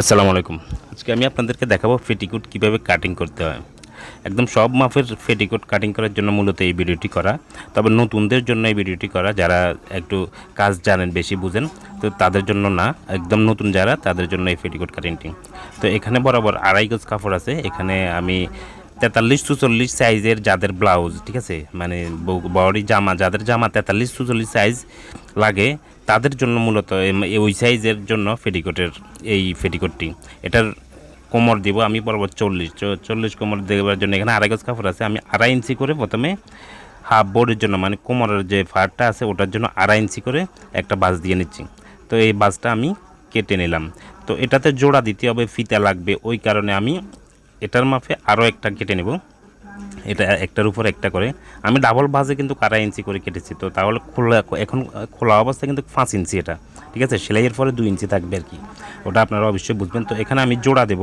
আসসালামু আলাইকুম। আজকে আমি আপনাদেরকে দেখাবো ফেটিকুট কীভাবে কাটিং করতে হয়। একদম সব মাপের ফেটিকোট কাটিং করার জন্য মূলত এই ভিডিওটি করা। তবে নতুনদের জন্য এই ভিডিওটি করা। যারা একটু কাজ জানেন, বেশি বুঝেন, তো তাদের জন্য না। একদম নতুন যারা, তাদের জন্য এই ফেটিকোট কাটিংটি তো এখানে বরাবর আড়াই গজ কাপড় আছে। এখানে আমি তেতাল্লিশ চুচল্লিশ সাইজের যাদের ব্লাউজ ঠিক আছে? মানে বডি জামা, যাদের জামা তেতাল্লিশ চুচল্লিশ সাইজ লাগে তাদের জন্য মূলত ওই সাইজের জন্য ফেটিকোটের এই ফেটিকোটটি এটার কোমর দিব আমি বরাবর চল্লিশ। চল্লিশ কোমর দেওয়ার জন্য এখানে আড়াই গজ কাপড় আছে। আমি আড়াই ইঞ্চি করে প্রথমে হাফ বোর্ডের জন্য মানে কোমরের যে ফারটা আছে ওটার জন্য আড়াই ইঞ্চি করে একটা বাস দিয়ে নিচ্ছি। তো এই বাসটা আমি কেটে নিলাম। তো এটাতে জোড়া দিতে হবে, ফিতা লাগবে। ওই কারণে আমি এটার মাপে আরও একটা কেটে নেব। এটা একটার উপর একটা করে। আমি ডাবল ভাজে কিন্তু আড়াই ইঞ্চি করে কেটেছি, তো তাহলে খোলা, এখন খোলা অবস্থায় কিন্তু পাঁচ ইঞ্চি এটা, ঠিক আছে? সেলাইয়ের পরে দুই ইঞ্চি থাকবে আর কি। ওটা আপনারা অবশ্যই বুঝবেন। তো এখানে আমি জোড়া দেব,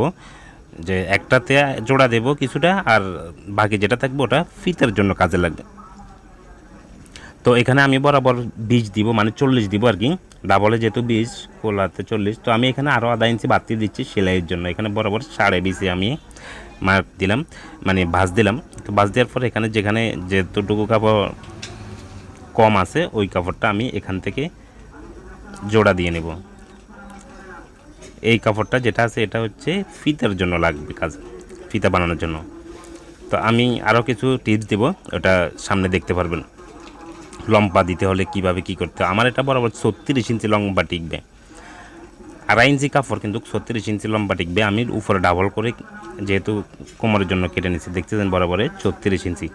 যে একটাতে জোড়া দেব কিছুটা, আর বাকি যেটা থাকবে ওটা ফিতের জন্য কাজে লাগবে। তো এখানে আমি বরাবর বীজ দিব মানে চল্লিশ দিব আর কি। ডাবলে যেহেতু বীজ কোলাতে চল্লিশ, তো আমি এখানে আরও আধা ইঞ্চি বাড়তি দিচ্ছি সেলাইয়ের জন্য। এখানে বরাবর সাড়ে বিশে আমি মার্ক দিলাম মানে ভাঁজ দিলাম। তো ভাঁজ দেওয়ার পর এখানে যেখানে যেতটুকু কাপড় কম আছে, ওই কাপড়টা আমি এখান থেকে জোড়া দিয়ে নেব। এই কাপড়টা যেটা আছে, এটা হচ্ছে ফিতার জন্য লাগবে কাজ, ফিতা বানানোর জন্য। তো আমি আরও কিছু টিপস দেব, ওটা সামনে দেখতে পারবেন। লম্বা দিতে হলে কীভাবে কি করতে আমার এটা বরাবর ছত্রিশ ইঞ্চি লম্বা টিকবে। আড়াই ইঞ্চি কাপড় কিন্তু ছত্রিশ ইঞ্চি লম্বা টিকবে। আমি উপরে ডাবল করে যেহেতু কোমরের জন্য কেটে নিচ্ছি দেখতেছেন বরাবরে ছত্রিশ ইঞ্চি।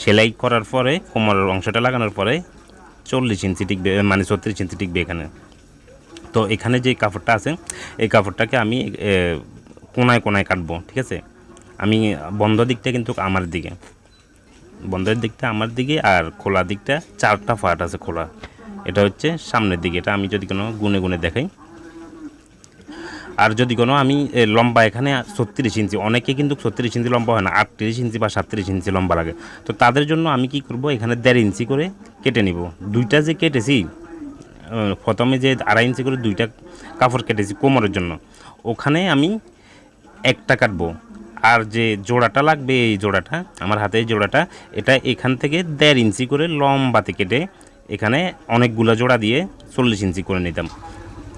সেলাই করার পরে কোমরের অংশটা লাগানোর পরে চল্লিশ ইঞ্চি টিকবে মানে ছত্রিশ ইঞ্চি টিকবে এখানে। তো এখানে যে কাপড়টা আছে, এই কাপড়টাকে আমি কোনায় কোনায় কাটবো, ঠিক আছে? আমি বন্ধ দিকটা কিন্তু আমার দিকে। বন্ধের দিকটা আমার দিকে আর খোলা দিকটা চারটা ফাট আছে খোলা। এটা হচ্ছে সামনের দিকে। এটা আমি যদি কোনো গুনে গুনে দেখাই। আর যদি কোনো আমি লম্বা এখানে ছত্রিশ ইঞ্চি, অনেকে কিন্তু ছত্রিশ ইঞ্চি লম্বা হয় না, আটত্রিশ ইঞ্চি বা সাতত্রিশ ইঞ্চি লম্বা লাগে। তো তাদের জন্য আমি কি করব, এখানে দেড় ইঞ্চি করে কেটে নিব। দুইটা যে কেটেছি প্রথমে যে আড়াই ইঞ্চি করে দুইটা কাপড় কেটেছি কোমরের জন্য, ওখানে আমি একটা কাটবো। আর যে জোড়াটা লাগবে, এই জোড়াটা, আমার হাতে এই জোড়াটা, এটা এখান থেকে দেড় ইঞ্চি করে লম্বাতে কেটে এখানে অনেকগুলো জোড়া দিয়ে চল্লিশ ইঞ্চি করে নিতাম।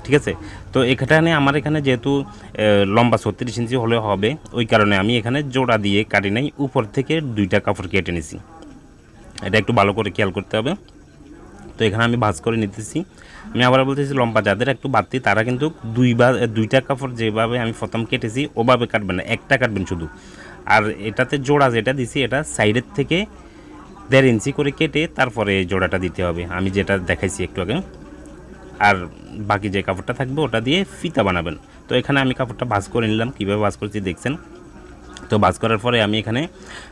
ঠিক আছে? তো এখানে আমার এখানে যেহেতু লম্বা ছত্রিশ ইঞ্চি হলে হবে, ওই কারণে আমি এখানে জোড়া দিয়ে কাটি নাই, উপর থেকে দুইটা কাপড় কেটে নিছি। এটা একটু ভালো করে খেয়াল করতে হবে। তো এখানে আমি ভাজ করে নিতেছি। আমি আবার বলতেছি, লম্বা যাদের একটু বাড়তি, তারা কিন্তু দুইবার দুইটা কাপড় যেভাবে আমি প্রথম কেটেছি, ওভাবে কাটবেন না, একটা কাটবেন শুধু। আর এটাতে জোড়া যেটা দিছি, এটা সাইডের থেকে দেড় ইঞ্চি করে কেটে তারপরে জোড়াটা দিতে হবে। আমি যেটা দেখাইছি একটু আগে। আর বাকি যে কাপড়টা থাকবে ওটা দিয়ে ফিতা বানাবেন। তো এখানে আমি কাপড়টা ভাঁজ করে নিলাম। কীভাবে ভাঁজ করছি দেখছেন? তো বাজ করার পরে আমি এখানে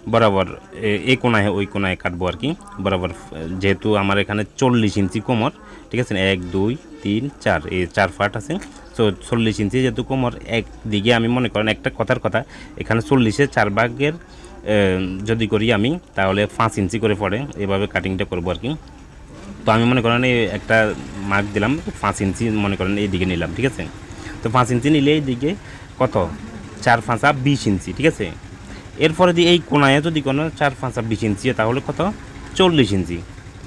বরাবর এ- কোনায়, ওই কোনায় কাটবো আর কি। বরাবর যেহেতু আমার এখানে চল্লিশ ইঞ্চি কোমর, ঠিক আছে এক, দুই, তিন, চার এই চার ফাট আছে। তো চল্লিশ ইঞ্চি যেহেতু কোমর একদিকে আমি মনে করেন একটা কথার কথা, এখানে চল্লিশে চার ভাগের যদি করি আমি, তাহলে পাঁচ ইঞ্চি করে পড়ে। এভাবে কাটিংটা করব আর কি। তো আমি মনে করেন এই একটা মার্ক দিলাম, পাঁচ ইঞ্চি মনে করেন এই দিকে নিলাম, ঠিক আছে? তো পাঁচ ইঞ্চি নিলে এই দিকে কত? চার পাঁচা বিশ ইঞ্চি, ঠিক আছে? এরপরে যদি এই কোনায় যদি কোনো চার পাঁচা বিশ ইঞ্চি তাহলে কত? চল্লিশ ইঞ্চি।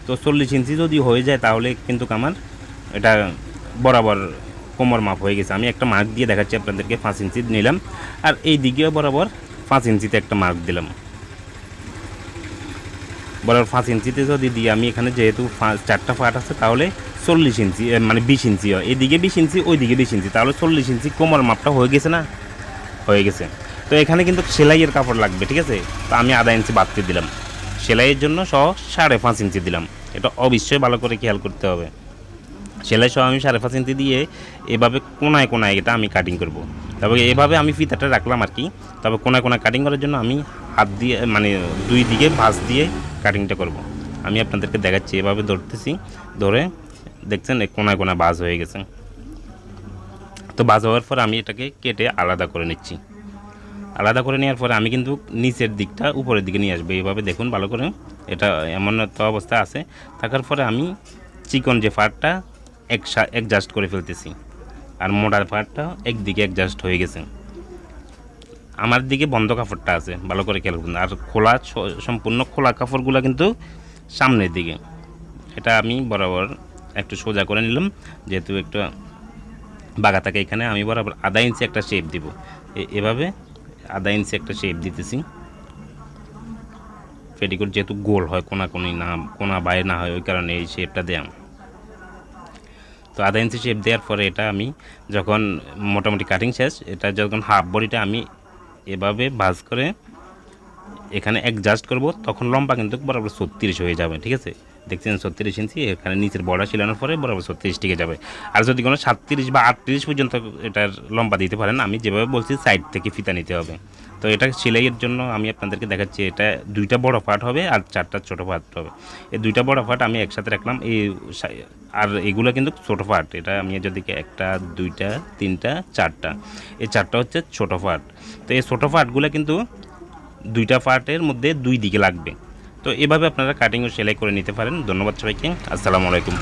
তো চল্লিশ ইঞ্চি যদি হয়ে যায়, তাহলে কিন্তু আমার এটা বরাবর কোমর মাপ হয়ে গেছে। আমি একটা মার্ক দিয়ে দেখাচ্ছি আপনাদেরকে, পাঁচ ইঞ্চি নিলাম। আর এই দিকেও বরাবর পাঁচ ইঞ্চিতে একটা মার্ক দিলাম। বরাবর পাঁচ ইঞ্চিতে যদি দিই, আমি এখানে যেহেতু চারটা ফাট আছে, তাহলে চল্লিশ ইঞ্চি মানে বিশ ইঞ্চি হয়। এদিকে বিশ ইঞ্চি, ওইদিকে বিশ ইঞ্চি। তাহলে চল্লিশ ইঞ্চি কোমর মাপটা হয়ে গেছে না? হয়ে গেছে। তো এখানে কিন্তু সেলাইয়ের কাপড় লাগবে, ঠিক আছে? তো আমি আধা ইঞ্চি বাড়তে দিলাম। সেলাইয়ের জন্য সহ সাড়ে পাঁচ ইঞ্চি দিলাম। এটা অবশ্যই ভালো করে খেয়াল করতে হবে। সেলাই সহ আমি সাড়ে পাঁচ ইঞ্চি দিয়ে এভাবে কোনায় কোনায় এটা আমি কাটিং করব। তবে এভাবে আমি ফিতাটা রাখলাম আর কি। তবে কোনায় কোনায় কাটিং করার জন্য আমি হাত দিয়ে মানে দুই দিকে ভাঁজ দিয়ে কাটিংটা করব। আমি আপনাদেরকে দেখাচ্ছি, এভাবে ধরতেছি, ধরে দেখছেন কোনায় কোনায় বাজ হয়ে গেছে। তো বাজ হওয়ার পর আমি এটাকে কেটে আলাদা করে নিচ্ছি। আলাদা করে নেওয়ার পরে আমি কিন্তু নিচের দিকটা উপরের দিকে নিয়ে আসব। এইভাবে দেখুন, ভালো করে এটা এমন একটা অবস্থা আছে। থাকার পরে আমি চিকন যে ফারটা এক অ্যাডজাস্ট করে ফেলতেছি। আর মোটা পাটটা একদিকে অ্যাডজাস্ট হয়ে গেছে। আমার দিকে বন্ধ কাপড়টা আছে, ভালো করে খেয়াল করুন। আর খোলা সম্পূর্ণ খোলা কাপড়গুলো কিন্তু সামনের দিকে। এটা আমি বরাবর একটু সোজা করে নিলাম, যেহেতু একটু বাগা থাকে এখানে, আমি বরাবর আধা ইঞ্চি একটা শেপ দিব। এভাবে আধা ইঞ্চি একটা শেপ দিতেছি। পেটিকোট যেহেতু গোল হয় কোনা কোনি না, কোনা বাইরে না হয়, ওই কারণে এই শেপটা দেয়া তো আধা ইঞ্চি শেপ দেওয়ার পরে এটা আমি যখন মোটামুটি কাটিং শেষ, এটা যখন হাফ বডিটা আমি এভাবে ভাজ করে এখানে অ্যাডজাস্ট করব, তখন লম্বা কিন্তু বরাবর ছত্রিশ হয়ে যাবে, ঠিক আছে? দেখছেন ছত্রিশ ইঞ্চি, এখানে নিচের বর্ডার ছিলানোর পরে বরাবর ছত্রিশ টিকে যাবে। আর যদি কোনো সাতত্রিশ বা আটত্রিশ পর্যন্ত এটার লম্বা দিতে পারেন, আমি যেভাবে বলছি সাইড থেকে ফিতা নিতে হবে। তো এটা সেলাইয়ের জন্য আমি আপনাদেরকে দেখাচ্ছি, এটা দুইটা বড় পার্ট হবে আর চারটা ছোটো পার্ট হবে। এই দুইটা বড় পার্ট আমি একসাথে রাখলাম, এই আর এগুলো কিন্তু ছোটো পার্ট এটা আমি যদি একটা, দুইটা, তিনটা, চারটা, এই চারটা হচ্ছে ছোটো পার্ট তো এই ছোটো পার্টগুলো কিন্তু দুইটা পার্টের মধ্যে দুই দিকে লাগবে। তো এভাবে আপনারা কাটিং ও সেলাই করে নিতে পারেন। ধন্যবাদ সবাইকে, আসসালামু আলাইকুম।